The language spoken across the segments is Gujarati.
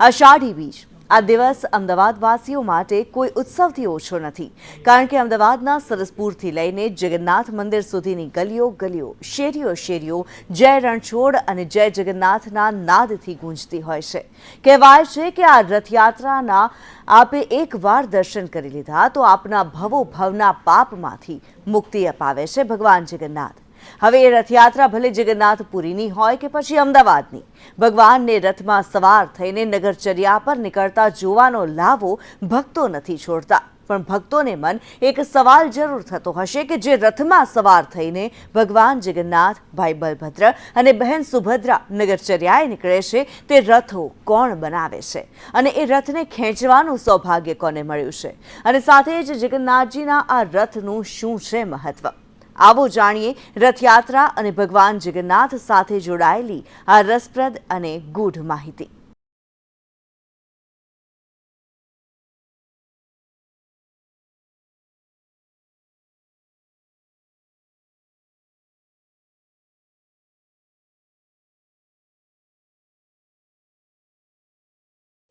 અષાઢી બીજ. આ દિવસ અમદાવાદવાસીઓ માટે કોઈ ઉત્સવથી ઓછો નથી. કારણ કે અમદાવાદના સરસપુરથી લઈને જગન્નાથ મંદિર સુધીની ગલીઓ ગલીઓ, શેરીઓ શેરીઓ, જય રણછોડ અને જય જગન્નાથના નાદથી ગુંજતી હોય છે. કહેવાય છે કે આ રથયાત્રાના આપે એકવાર દર્શન કરી લીધા તો આપના ભવો ભવના પાપમાંથી મુક્તિ અપાવે છે ભગવાન જગન્નાથ. હવે એ રથયાત્રા ભલે જગન્નાથપુરીની હોય કે પછી અમદાવાદની. ભગવાનને રથમાં સવાર થઈને નગરચર્યા પર નીકળતા જોવાનો લાવો ભક્તો નથી છોડતા. પણ ભક્તોને મન એક સવાલ જરૂર થતો હશે કે જે રથમાં સવાર થઈને ભગવાન જગન્નાથ, ભાઈ બલભદ્ર અને બહેન સુભદ્રા નગરચર્યાએ નીકળે છે તે રથો કોણ બનાવે છે? અને એ રથને ખેંચવાનું સૌભાગ્ય કોને મળ્યું છે? અને સાથે જ જગન્નાથજીના આ રથનું શું છે મહત્વ? આવો જાણીએ રથયાત્રા અને ભગવાન જગન્નાથ સાથે જોડાયેલી આ રસપ્રદ અને ગૂઢ માહિતી.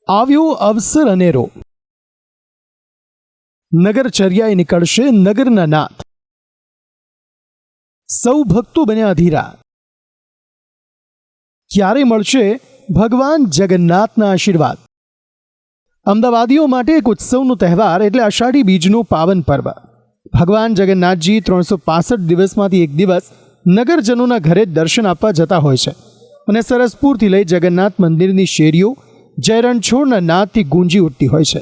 આવ્યો અવસર અનેરો નગરચર્યાએ નીકળશે નગરના નાથ સૌ ભક્તો બન્યા અધીરા. ક્યારે મળશે ભગવાન જગન્નાથના આશીર્વાદ? અમદાવાદીઓ માટે એક ઉત્સવનો તહેવાર એટલે અષાઢી બીજનું પાવન પર્વ. ભગવાન જગન્નાથજી ત્રણસો પાસઠ દિવસમાંથી એક દિવસ નગરજનોના ઘરે દર્શન આપવા જતા હોય છે અને સરસપુરથી લઈ જગન્નાથ મંદિરની શેરીઓ જયરણછોડના નાદથી ગુંજી ઉઠતી હોય છે.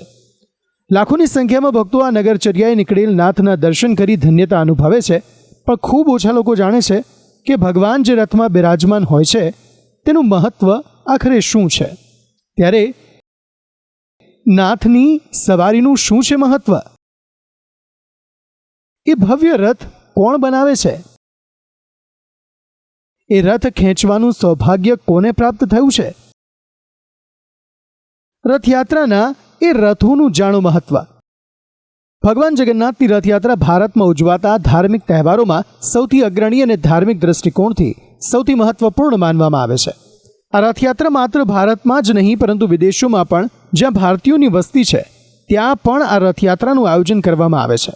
લાખોની સંખ્યામાં ભક્તો આ નગરચર્યાએ નીકળેલ નાથના દર્શન કરી ધન્યતા અનુભવે છે પણ ખૂબ ઓછા લોકો જાણે છે કે ભગવાન જે રથમાં બિરાજમાન હોય છે, તેનું મહત્વ આખરે શું છે? ત્યારે નાથની સવારીનું શું છે મહત્વ? એ ભવ્ય રથ કોણ બનાવે છે? એ રથ ખેંચવાનું સૌભાગ્ય કોને પ્રાપ્ત થયું છે? રથયાત્રાના એ રથોનું જાણો મહત્વ. ભગવાન જગન્નાથની રથયાત્રા ભારતમાં ઉજવાતા ધાર્મિક તહેવારોમાં સૌથી અગ્રણી અને ધાર્મિક દ્રષ્ટિકોણથી સૌથી મહત્વપૂર્ણ માનવામાં આવે છે. આ રથયાત્રા માત્ર ભારતમાં જ નહીં, પરંતુ વિદેશોમાં પણ, જ્યાં ભારતીયોની વસ્તી છે, ત્યાં પણ આ રથયાત્રાનું આયોજન કરવામાં આવે છે.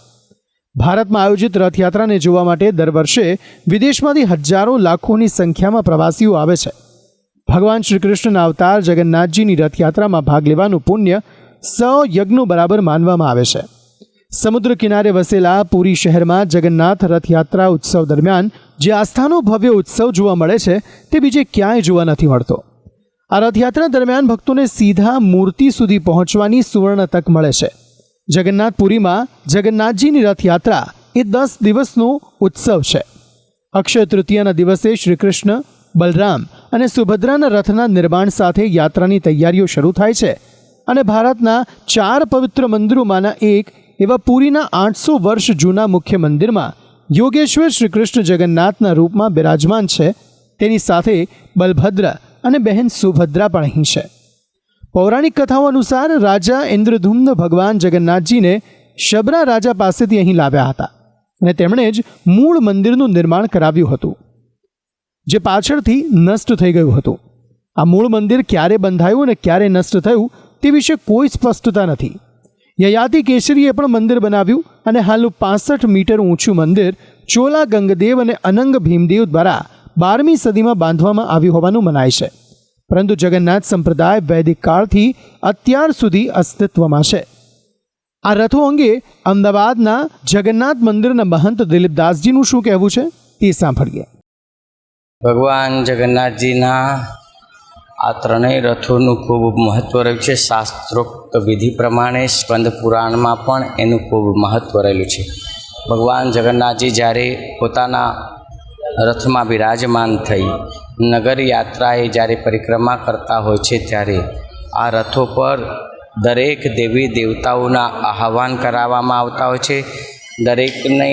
ભારતમાં આયોજિત રથયાત્રાને જોવા માટે દર વર્ષે વિદેશમાંથી હજારો લાખોની સંખ્યામાં પ્રવાસીઓ આવે છે. ભગવાન શ્રી કૃષ્ણના અવતાર જગન્નાથજીની રથયાત્રામાં ભાગ લેવાનું પુણ્ય સ યજ્ઞો બરાબર માનવામાં આવે છે. સમુદ્ર કિનારે વસેલા પુરી શહેરમાં જગન્નાથ રથયાત્રા ઉત્સવ દરમિયાન જે આસ્થાનો ભવ્ય ઉત્સવ જોવા મળે છે, તે બીજે ક્યાંય જોવા નથી મળતો. આ રથયાત્રા દરમિયાન ભક્તોને સીધા મૂર્તિ સુધી પહોંચવાની સુવર્ણ તક મળે છે. જગન્નાથપુરીમાં જગન્નાથજીની રથયાત્રા એ દસ દિવસનો ઉત્સવ છે. અક્ષય તૃતીયાના દિવસે શ્રી કૃષ્ણ બલરામ અને સુભદ્રાના રથના નિર્માણ સાથે યાત્રાની તૈયારીઓ શરૂ થાય છે અને ભારતના ચાર પવિત્ર મંદિરોમાંના એક એવા પુરીના આઠસો વર્ષ જૂના મુખ્ય મંદિરમાં યોગેશ્વર શ્રી કૃષ્ણ જગન્નાથના રૂપમાં બિરાજમાન છે. તેની સાથે બલભદ્ર અને બહેન સુભદ્રા પણ અહીં છે. પૌરાણિક કથાઓ અનુસાર રાજા ઇન્દ્રધૂમ્ન ભગવાન જગન્નાથજીને શબરા રાજા પાસેથી અહીં લાવ્યા હતા અને તેમણે જ મૂળ મંદિરનું નિર્માણ કરાવ્યું હતું, જે પાછળથી નષ્ટ થઈ ગયું હતું. આ મૂળ મંદિર ક્યારે બંધાયું અને ક્યારે નષ્ટ થયું તે વિશે કોઈ સ્પષ્ટતા નથી. યયાતિ કેસરીએ પણ મંદિર બનાવ્યું અને હાલનું પાસઠ મીટર ઊંચું મંદિર ચોલા ગંગદેવ અને અનંગ ભીમદેવ દ્વારા બારમી સદીમાં બાંધવામાં આવ્યું હોવાનું મનાય છે. પરંતુ જગન્નાથ સંપ્રદાય વૈદિક કાળથી અત્યાર સુધી અસ્તિત્વમાં છે. આ રથો અંગે અમદાવાદના જગન્નાથ મંદિરના મહંત દિલીપદાસજીનું શું કહેવું છે તે સાંભળીએ. ભગવાન જગન્નાથજીના આ ત્રણેય રથોનું ખૂબ મહત્ત્વ રહ્યું છે. શાસ્ત્રોક્ત વિધિ પ્રમાણે સ્કંદ પુરાણમાં પણ એનું ખૂબ મહત્ત્વ રહેલું છે. ભગવાન જગન્નાથજી જ્યારે પોતાના રથમાં બિરાજમાન થઈ નગર યાત્રાએ જ્યારે પરિક્રમા કરતા હોય છે ત્યારે આ રથો પર દરેક દેવી દેવતાઓના આહવાન કરાવવામાં આવતા હોય છે. દરેકને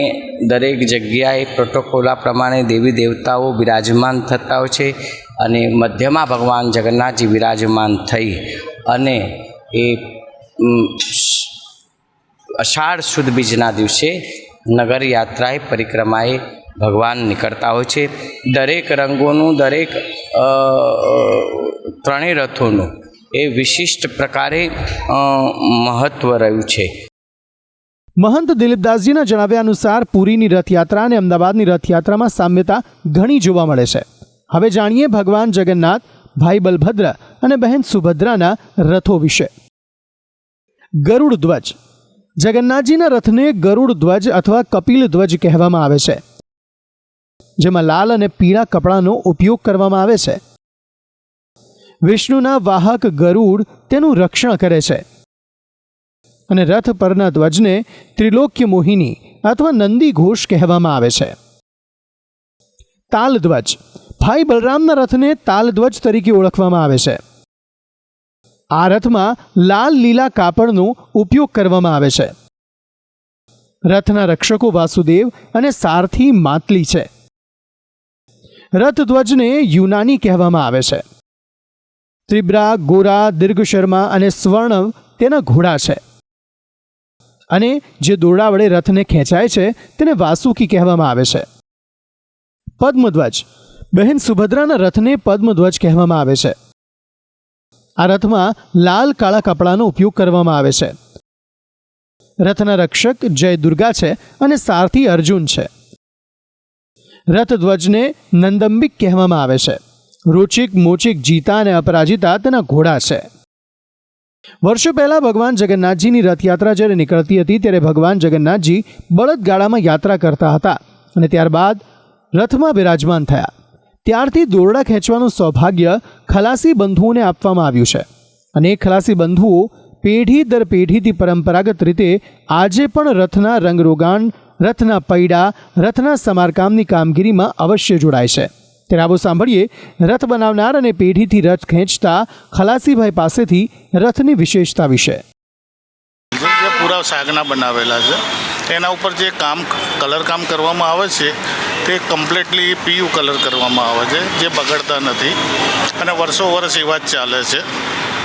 દરેક જગ્યાએ પ્રોટોકોલા પ્રમાણે દેવી દેવતાઓ બિરાજમાન થતા હોય છે. અને મધ્યમાં ભગવાન જગન્નાથજી વિરાજમાન થઈ અને એ અષાઢ સુદ બીજના દિવસે નગર યાત્રાએ પરિક્રમાએ ભગવાન નીકળતા હોય છે. દરેક રંગોનું, દરેક ત્રણેય રથોનું એ વિશિષ્ટ પ્રકારે મહત્ત્વ રહ્યું છે. મહંત દિલીપદાસજીના જણાવ્યા અનુસાર પુરીની રથયાત્રા અને અમદાવાદની રથયાત્રામાં સામ્યતા ઘણી જોવા મળે છે. હવે જાણીએ ભગવાન જગન્નાથ, ભાઈ બલભદ્ર અને બહેન સુભદ્રાના રથો વિશે. ગરુડ ધ્વજ. જગન્નાથજીના રથને ગરુડ ધ્વજ અથવા કપિલ ધ્વજ કહેવામાં આવે છે. જેમાં લાલ અને પીળા કપડાનો ઉપયોગ કરવામાં આવે છે. વિષ્ણુના વાહક ગરુડ તેનું રક્ષણ કરે છે. અને રથ પરના ધ્વજને ત્રિલોક્ય મોહિની અથવા નંદી ઘોષ કહેવામાં આવે છે. તાલધ્વજ ભાઈ બલરામના રથને તાલધ્વજ તરીકે ઓળખવામાં આવે છે. આ રથમાં લાલ લીલા કાપડનો ઉપયોગ કરવામાં આવે છે. રથના રક્ષકો વાસુદેવ અને સારથી માતલી છે. રથધ્વજને યુનાની કહેવામાં આવે છે. ત્રિબ્રા, ગોરા દીર્ઘ શર્મા અને સ્વર્ણવ તેના ઘોડા છે. અને જે દોરડા વડે રથને ખેંચાય છે તેને વાસુકી કહેવામાં આવે છે. પદ્મધ્વજ બહેન સુભદ્રાના રથને પદ્મધ્વજ કહેવામાં આવે છે. આ રથમાં લાલ કાળા કપડાનો ઉપયોગ કરવામાં આવે છે. રથના રક્ષક જય દુર્ગા છે અને સારથી અર્જુન છે. રથધ્વજને નંદંબિક કહેવામાં આવે છે. રોચિક, મોચિક, જીતા અને અપરાજિતા તેના ઘોડા છે. વર્ષો પહેલાં ભગવાન જગન્નાથજીની રથયાત્રા જ્યારે નીકળતી હતી ત્યારે ભગવાન જગન્નાથજી બળદગાડામાં યાત્રા કરતા હતા અને ત્યારબાદ રથમાં બિરાજમાન થયા. ત્યારથી દોરડા ખેંચવાનું સૌભાગ્ય ખલાસી બંધુઓને આપવામાં આવ્યું છે. અને એ ખલાસી બંધુઓ પેઢી દર પેઢીથી પરંપરાગત રીતે આજે પણ રથના રંગરોગાણ, રથના પૈડા, રથના સમારકામની કામગીરીમાં અવશ્ય જોડાય છે. ત્યારે આવો સાંભળીએ, રથ બનાવનાર અને પેઢીથી રથ ખેંચતા ખલાસીભાઈ પાસેથી રથની વિશેષતા વિશે. પૂરા સાગના બનાવેલા છે એના ઉપર જે કામ, કલર કામ કરવામાં આવે છે તે કમ્પ્લીટલી પીયુ કલર કરવામાં આવે છે, જે બગડતા નથી. અને વર્ષો વર્ષ એવા જ ચાલે છે,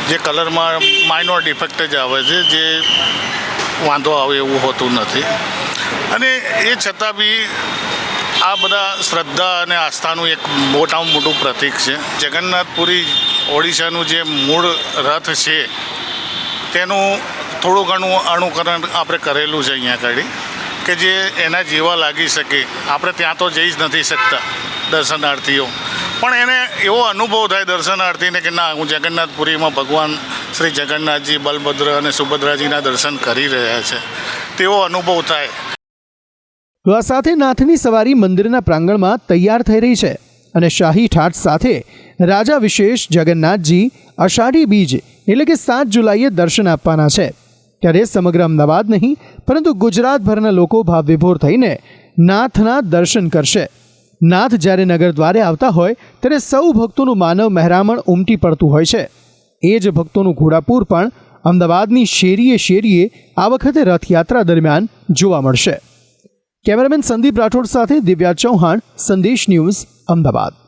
જે કલરમાં માઇનોર ડિફેક્ટ જ આવે છે, જે વાંધો આવે એવું હોતું નથી. અને એ છતાં બી આ બધા શ્રદ્ધા અને આસ્થાનું એક મોટામાં મોટું પ્રતીક છે. જગન્નાથપુરી ઓડિશાનું જે મૂળ રથ છે, તેનું થોડું ઘણું અનુકરણ આપણે કરેલું છે અહીંયા આગળ. કે જે એના જેવા લાગી શકે. આપણે ત્યાં તો જઈ જ નથી શકતા દર્શનાર્થીઓ. પણ એને એવો અનુભવ થાય દર્શનાર્થીને કે ના, હું જગન્નાથપુરીમાં ભગવાન શ્રી જગન્નાથજી, બલભદ્ર અને સુભદ્રાજીના દર્શન કરી રહ્યા છે. તેવો અનુભવ થાય. તો આ સાથે નાથની સવારી મંદિરના પ્રાંગણમાં તૈયાર થઈ રહી છે અને શાહી ઠાઠ સાથે રાજા વિશેષ જગન્નાથજી અષાઢી બીજ એટલે કે સાત જુલાઈએ દર્શન આપવાના છે. ત્યારે સમગ્ર અમદાવાદ નહીં, પરંતુ ગુજરાતભરના લોકો ભાવવિભોર થઈને નાથના દર્શન કરશે. નાથ જ્યારે નગર દ્વારે આવતા હોય, ત્યારે સૌ ભક્તોનું માનવ મહેરામણ ઉમટી પડતું હોય છે. એ જ ભક્તોનું ઘોડાપુર પણ અમદાવાદની શેરીએ શેરીએ આ વખતે રથયાત્રા દરમિયાન જોવા મળશે. કેમેરામેન સંદીપ રાઠોડ સાથે દિવ્યા ચૌહાણ, સંદેશ ન્યૂઝ અમદાવાદ.